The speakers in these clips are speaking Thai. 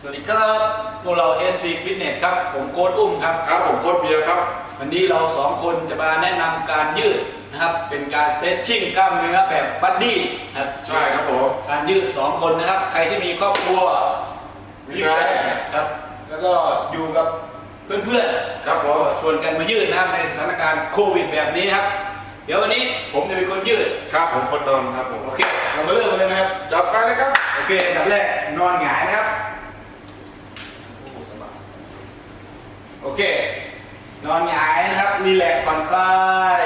สวัสดีครับพวกเรา SC Fitness ครับ ผมโค้ดอุ้มครับ ครับผมโค้ดเบียร์ครับ วันนี้เราสองคนจะมาแนะนำการยืดนะครับ เป็นการเซตชิ่งกล้ามเนื้อแบบบัดดี้นะครับใช่ครับผม การยืด2คนนะครับ ใครที่มีครอบครัวมีแฟน ครับ แล้วก็อยู่กับเพื่อนๆ ครับผมชวนกันมายืดนะครับในสถานการณ์โควิดแบบนี้นะครับ เดี๋ยววันนี้ผมจะเป็นคนยืด ครับผมคนนอนครับผมโอเค เรามาเริ่มกันเลยนะครับ จับไปเลยครับ โอเคอันดับแรกนอนหงายนะครับ โอเค นอนหงายนะครับรีแลกซ์ ผ่อนคลาย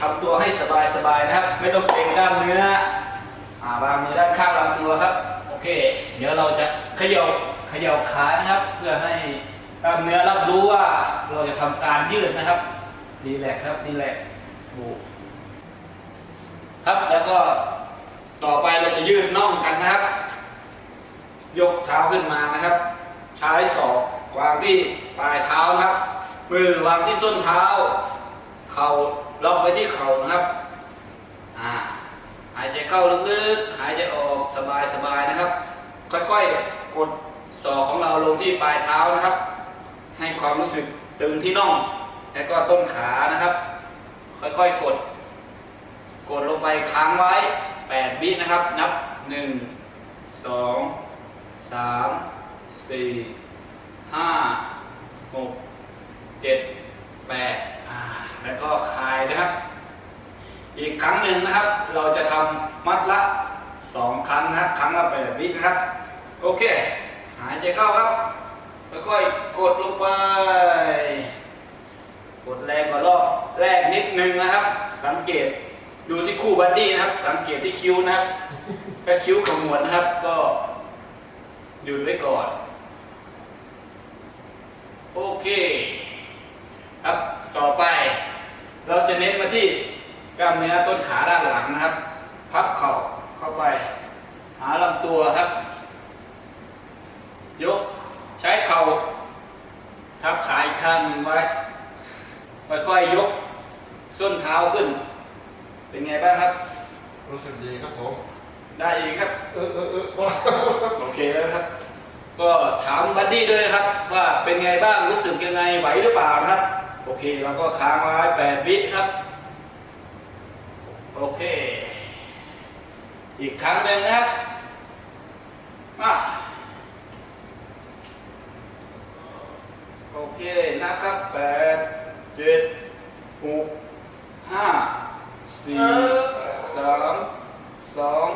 ทำตัวให้สบายสบายๆนะครับ ไม่ต้องเกร็งกล้ามเนื้ออ่าวางมือด้านข้างลำตัวครับ โอเค เดี๋ยวเราจะเขย่าเขย่าขานะครับ เพื่อให้กล้ามเนื้อรับรู้ว่าเราจะทำการยืดนะครับรีแลกครับรีแลกซ์โอ้ครับแล้วก็ต่อไปเราจะยืดน่องกันนะครับ ยกเท้าขึ้นมานะครับ ใช้ศอกวางที่ปลายเท้านะครับมือวางที่ส้นเท้า เข่าล็อกไว้ที่เข่านะครับอ่าหายใจเข้าลึกๆ หายใจออกสบายๆนะครับ ค่อยๆ กดศอกของเราลงที่ปลายเท้านะครับ ให้ความรู้สึกตึงที่น่อง แล้วก็ต้นขานะครับ ค่อยๆ กด กดลงไปค้างไว้ 8 วินะครับ นับ 1 2สามสี่ห้าหกเจ็ด แล้วก็คลายนะครับ อีกครั้งหนึ่งนะครับ เราจะทำมัดละสองครั้งนะครับครั้งละแปดวินะครับ โอเค หายใจเข้าครับค่อยๆกดลงไป กดแรงกว่ารอบแรกนิดนึงนะครับ สังเกตดูที่คู่บัดดี้นะครับ สังเกตที่คิ้วนะครับถ้าคิ้วขมวดนะครับ ก็หยุดไว้ก่อน โอเค ครับ ต่อไป เราจะเน้นมาที่กล้ามเนื้อต้นขาด้านหลังนะครับ พับเข่าเข้าไป หาลำตัวครับ ยกใช้เข่าทับขาอีกข้างหนึ่งไว้ค่อยๆยก ส้นเท้าขึ้น เป็นไงบ้างครับ รู้สึกดีครับผมได้อีกครับ เออเออเออว้าวโอเคแล้วครับ ก็ถามบัดดี้ด้วยนะครับ ว่าเป็นไงบ้างรู้สึกยังไงไหวหรือเปล่านะครับ โอเคเราก็ค้างไว้แปดวิครับ โอเค อีกครั้งหนึ่งนะครับมาโอเคนะครับแปดเจ็ดหกห้าสี่สามสอง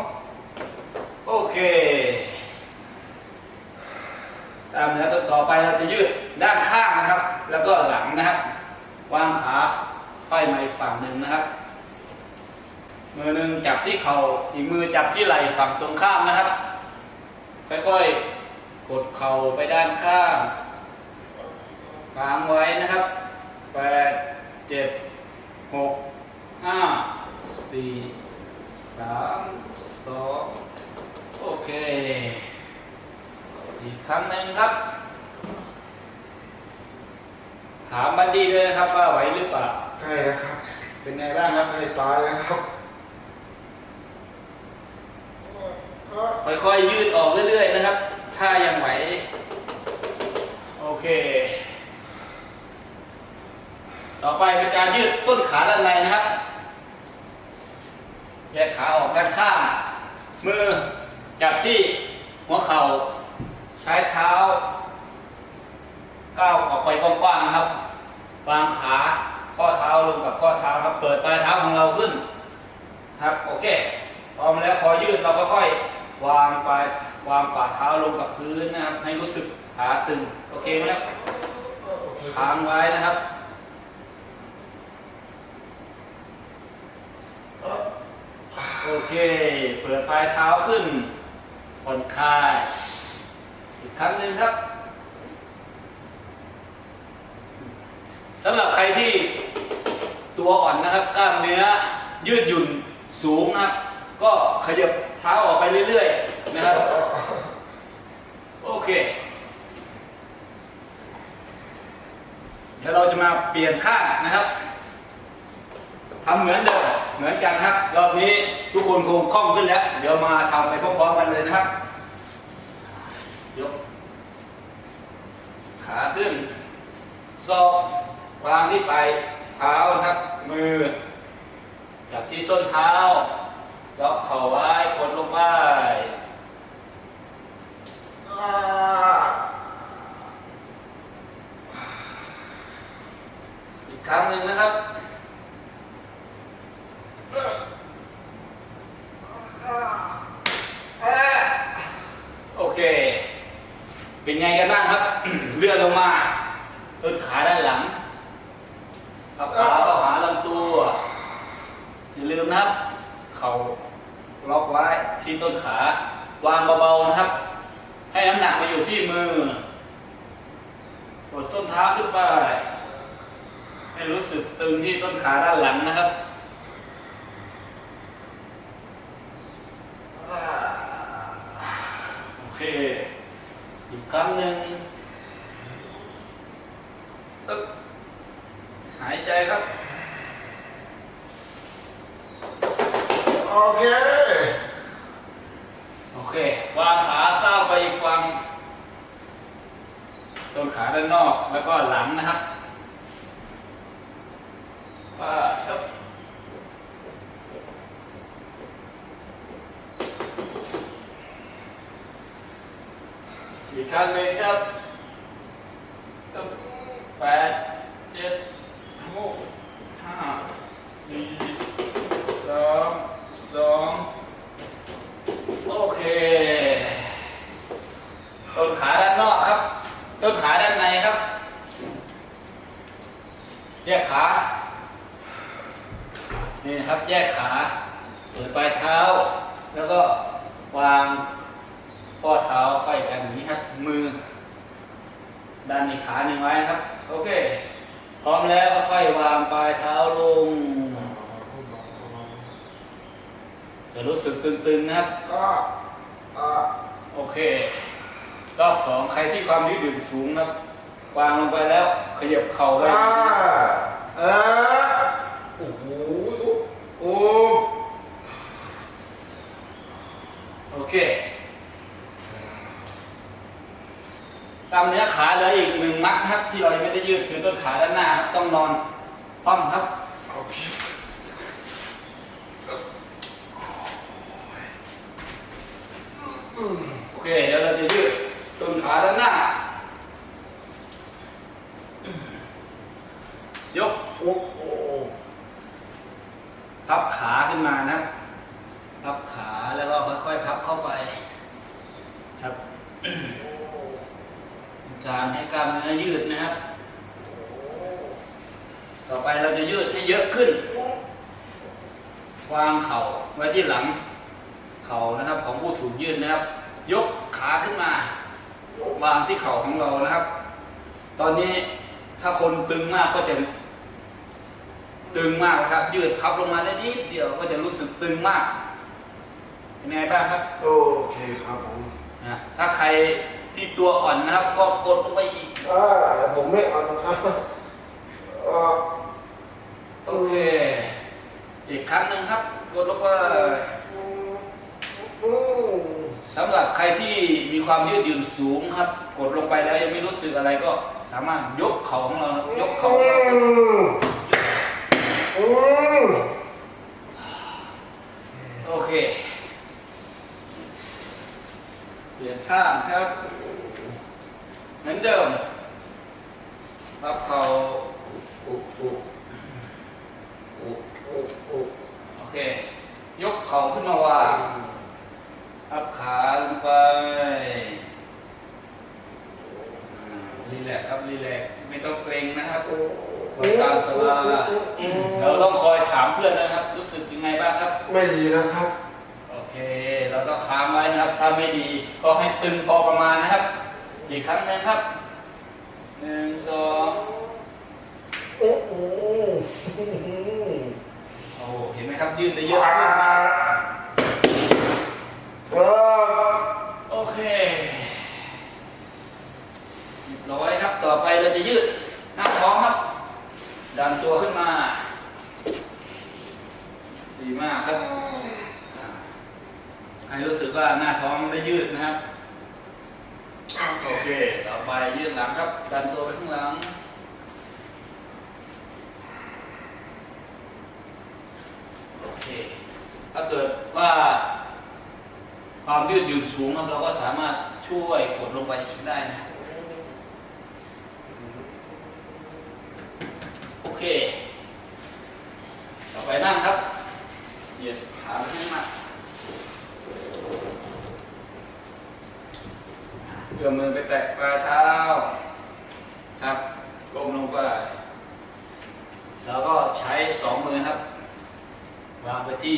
โอเคตามเนื้อต่อไปเราจะยืดด้านข้างนะครับ แล้วก็หลังนะครับ วางขาไขว้มาอีกฝั่งหนึ่งนะครับ มือหนึ่งจับที่เขา่าอีกมือจับที่ไหล่ฝั่งตรงข้ามนะครับ ค่อยๆกดเข่าไปด้านข้างค้างไว้นะครับแปดเจ็ดหกห้าสี่สามสองโอเค อีกครั้งหนึ่งครับ ถามบัดดี้ด้วยนะครับว่าไหวหรือเปล่า ใกล้แล้วครับเป็นไงบ้างครับ ใกล้ตายแล้วครับค่อยๆยืดออกเรื่อยๆนะครับ ถ้ายังไหว โอเค ต่อไปเป็นการยืดต้นขาด้านในนะครับ แยกขาออกด้านข้าง มือจับที่หัวเข่า ใช้เท้า ก้าวออกไปกว้างๆนะครับ วางขาข้อเท้าลงกับข้อเท้าครับ เปิดปลายเท้าของเราขึ้นครับ โอเค พร้อมแล้วพอยืดเราก็ค่อยวางปลายวางฝ่าเท้าลงกับพื้นนะครับ ให้รู้สึกขาตึง โอเคไหมครับค้างไว้นะครับโอเค เปิดปลายเท้าขึ้นผ่อนคลาย อีกครั้งหนึ่งครับ สำหรับใครที่ตัวอ่อนนะครับ กล้ามเนื้อยืดหยุ่นสูงนะครับ ก็ขยับเท้าออกไปเรื่อยๆนะครับ โอเค เดี๋ยวเราจะมาเปลี่ยนข้างนะครับทำเหมือนเดิมเหมือนกันครับ รอบนี้ทุกคนคงคล่องขึ้นแล้ว เดี๋ยวมาทำไปพร้อมๆกันเลยนะครับยกขาขึ้นศอก วางที่ปลายเท้านะครับ มือ จับที่ส้นเท้า ล็อกเข่าไว้กดลงไปอีกครั้งหนึ่งนะครับโอเค เป็นไงกันบ้างครับ เลื่อนลงมาต้นขาด้านหลัง ขาเข้าหาลำตัว อย่าลืมนะครับ เข่าล็อกไว้ที่ต้นขาวางเบาๆนะครับ ให้น้ำหนักมาอยู่ที่มือกดส้นเท้าขึ้นไป ให้รู้สึกตึงที่ต้นขาด้านหลังนะครับโอเค อีกครั้งหนึ่งอึ๊บหายใจครับ โอเค โอเควางขาเข้าไปอีกฝั่งต้นขาด้านนอกแล้วก็หลังนะครับว่าอึ๊บอีกครั้งหนึ่งครับอึ๊บแปดเจ็ดหกห้าสี่สามสอง โอเค ต้นขาด้านนอกครับ ต้นขาด้านในครับแยกขานี่นะครับแยกขาเปิดปลายเท้า แล้วก็วางข้อเท้าไปกันอย่างนี้ครับมือดันอีกขาหนึ่งไว้ครับ โอเค พร้อมแล้วก็ค่อยวางปลายเท้าลงจะรู้สึกตึงๆนะครับอ่าอ่าโอ เครอบสองใครที่ความยืดหยุ่นสูงครับวางลงไปแล้ว ขยับเข่าไว้อ่าเออโอ้โหโอ้โอเคกล้ามเนื้อขาเหลืออีกหนึ่งมัดนะครับที่เรายังไม่ได้ยืดคือต้นขาด้านหน้าครับต้องนอนคว่ำครับ โอเคโอเคเดี๋ยวเราจะยืดต้นขาด้านหน้า ยกโอ้โหพับขาขึ้นมานะครับพับขาแล้วก็ค่อยๆพับเข้าไป ครับการให้กล้ามเนื้อยืดนะครับ ต่อไปเราจะยืดให้เยอะขึ้น วางเข่าไว้ที่หลัง เข่านะครับของผู้ถูกยืดนะครับ ยก ขาขึ้นมา วางที่เข่าของเรานะครับ ตอนนี้ถ้าคนตึงมากก็จะ ตึงมากนะครับ ยืดพับลงมาได้นิดเดียวก็จะรู้สึกตึงมากเป็นไงบ้างครับ โอเคครับผมนะถ้าใครที่ตัวอ่อนนะครับ ก็กดลงไปอีกอ่าผมไม่เอาครับอ่าโอเค อีกครั้งหนึ่งครับ กดลงไป อืมอืม สำหรับใครที่มีความยืดหยุ่นสูงครับ กดลงไปแล้วยังไม่รู้สึกอะไรก็สามารถยกเข่าของเราครับยกเข่าของเราขึ้นโอเค เปลี่ยนข้างครับ เหมือนเดิมพับเข่าโอเค ยกเข่าขึ้นมาวาง พับขาลงไปอ่ารีแลกซ์ครับรีแลกซ์ไม่ต้องเกรงนะครับกดตามสบายเราต้องคอยถามเพื่อนนะครับ รู้สึกยังไงบ้างครับ ไม่ดีนะครับ โอเค เราต้องค้างไว้นะครับ ถ้าไม่ดีก็ให้ตึงพอประมาณนะครับ อีกครั้งหนึ่งครับหนึ่งสองโอ้โหโอ้เห็นไหมครับยืดได้เยอะขึ้นนะ เออโอเคเรียบร้อยครับ ต่อไปเราจะยืดหน้าท้องครับ ดันตัวขึ้นมา ดีมากครับอ่าให้รู้สึกว่าหน้าท้องได้ยืดนะครับโอเคโอเค ต่อไปยืดหลังครับ ดันตัวไปข้างหลัง โอเค ถ้าเกิดว่า ความยืดหยุ่นสูงครับเราก็สามารถช่วยกดลงไปอีกได้นะโอเค ต่อไปนั่งครับ เหยียดขาไปข้างหน้าเอื้อมมือไปแตะปลายเท้า ครับก้มลงไป แล้วก็ใช้สองมือครับ วางไปที่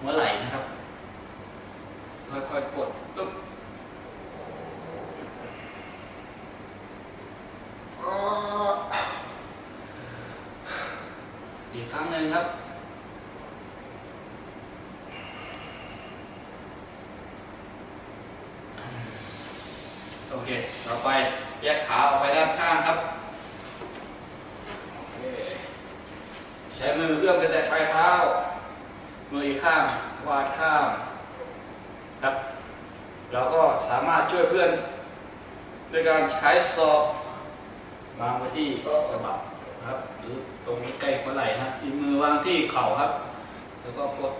หัวไหล่นะครับ ค่อยๆกดปึ๊บอีกครั้งหนึ่งครับโอเค ต่อไปแยกขาออกไปด้านข้างครับ โอเค ใช้มือเอื้อมไปแต่ปลายเท้า มืออีกข้าง วาดข้าง เราก็สามารถช่วยเพื่อนด้วยการใช้ศอกวางไว้ที่กระบับครับ หรือตรงนี้ใกล้หัวไหล่ครับอีกมือวางที่เข่าครับ แล้วก็กด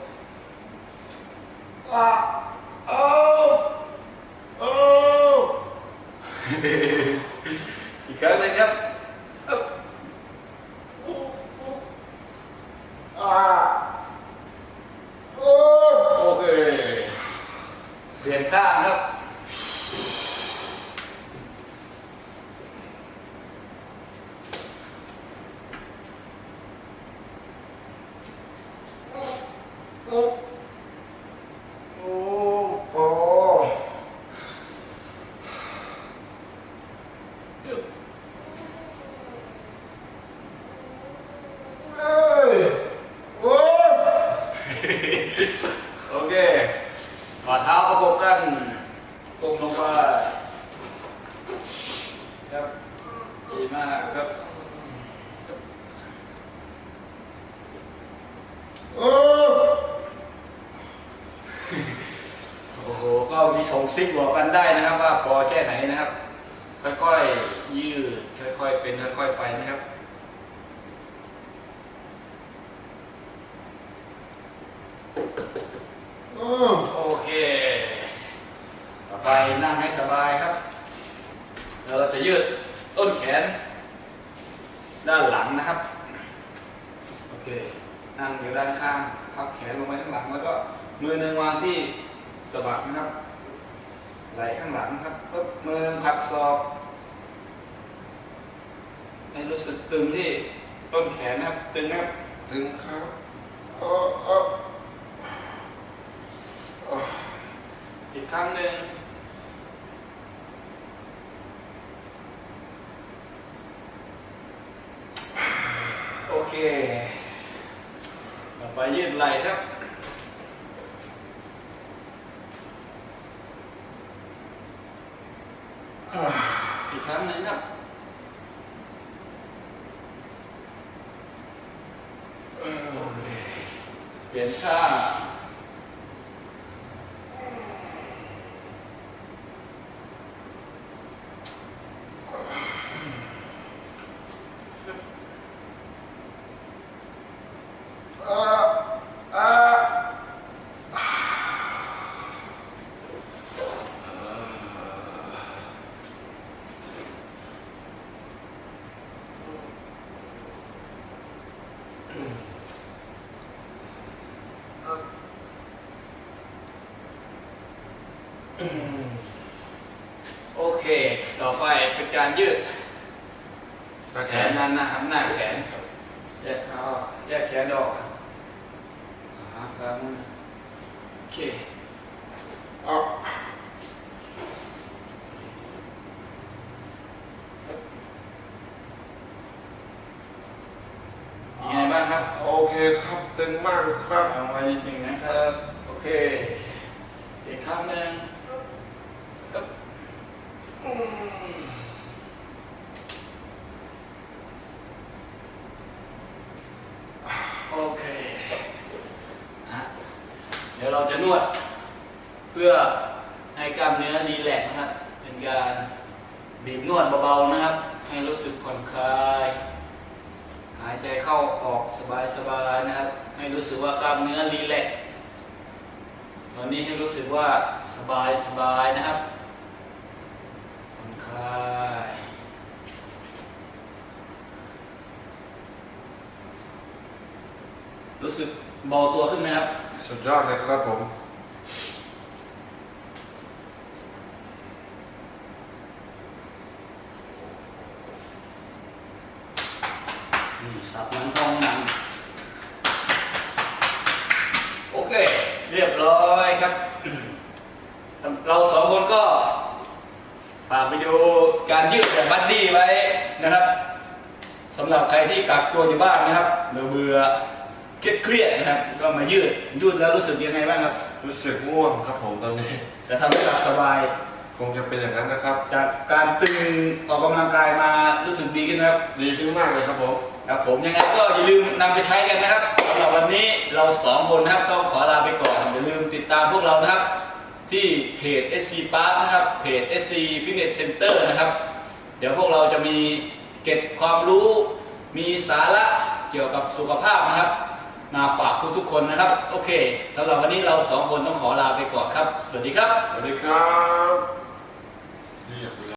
อะโอ้โอ้อีกครั้งหนึงครับอึ๊บ อะโอ้ โอเค เปลี่ยนข้างครับ โอ้โอ้โอ้ อึ๊บ เอ้ยโอ้ โอเคฝ่าเท้าประกบกันก้มลงไป ครับดีมากครับ โอ้ โอ้โห ก็มี ส่งซิกบอกกันได้นะครับ ว่าพอแค่ไหนนะครับ ค่อยๆยืดค่อยๆเป็นค่อยๆไปนะครับโอ้โอเค ต่อไปนั่งให้สบายครับแล้วเราจะยืดต้นแขน ด้านหลังนะครับ โอเค นั่งอยู่ด้านข้างพับแขนลงไปข้างหลังแล้วก็มือหนึ่งวางที่สะบักนะครับ ไหล่ข้างหลังครับปุ๊บมือหนึ่งผลักศอกให้รู้สึกตึงที่ต้นแขนนะครับ ตึงนะครับถึงครับโอ้โอ้โอ้อีกครั้งหนึ่งโอเค ต่อไปยืดไหล่ครับ อีกค รั้งหนึ่งครับโอเคเปลี่ยนท่าอะอะ โอเค ต่อไปเป็น การยืดตะแขแขนนนั้นนะครับหน้าแขน แยกเท้าแยกแขนออกอ่าครับโอเค อะ มีไงบ้างครับ โอเคครับตึงมากเลยครับ เอาไว้นิดหนึ่งนะครับ โอเค อีกครั้งหนึ่งครับ อืม โอเคนะเดี๋ยวเราจะนวด เพื่อ ให้กล้ามเนื้อรีแลกนะครับ เป็นการบีบนวดเบาๆนะครับ ให้รู้สึกผ่อนคลาย หายใจเข้าออกสบายๆนะครับ ให้รู้สึกว่ากล้ามเนื้อรีแลกตอนนี้ให้รู้สึกว่าสบายๆนะครับผ่อนคลายรู้สึกเบาตัวขึ้นไหมครับ สุดยอดเลยครับผม สับหลังท้องนังโอเค เรียบร้อยครับ เราสองคนก็ฝากไปดูการยืดแบบบัดดี้ไว้นะครับสำหรับใครที่กักตัวอยู่บ้านนะครับเบื่อเบื่อเครียดเครียดๆนะครับ ก็มายืดยืดแล้วรู้สึกยังไงบ้างครับ รู้สึกง่วงครับผมตอนนี้จะทำให้หลับสบาย คงจะเป็นอย่างนั้นนะครับ จากการตึงออกกำลังกายมารู้สึกดีขึ้นไหมครับ ดีขึ้นมากเลยครับผม ครับผมยังไงก็อย่าลืมนำไปใช้กันนะครับสำหรับวันนี้เราสองคนนะครับต้องขอลาไปก่อนอย่าลืมติดตามพวกเรานะครับ ที่เพจ SC Park นะครับเพจ SC Fitness Center นะครับ เดี๋ยวพวกเราจะมีเก็บความรู้ มีสาระเกี่ยวกับสุขภาพนะครับ มาฝากทุกๆคนนะครับ โอเคสำหรับวันนี้เราสองคนต้องขอลาไปก่อนครับ สวัสดีครับ สวัสดีครับ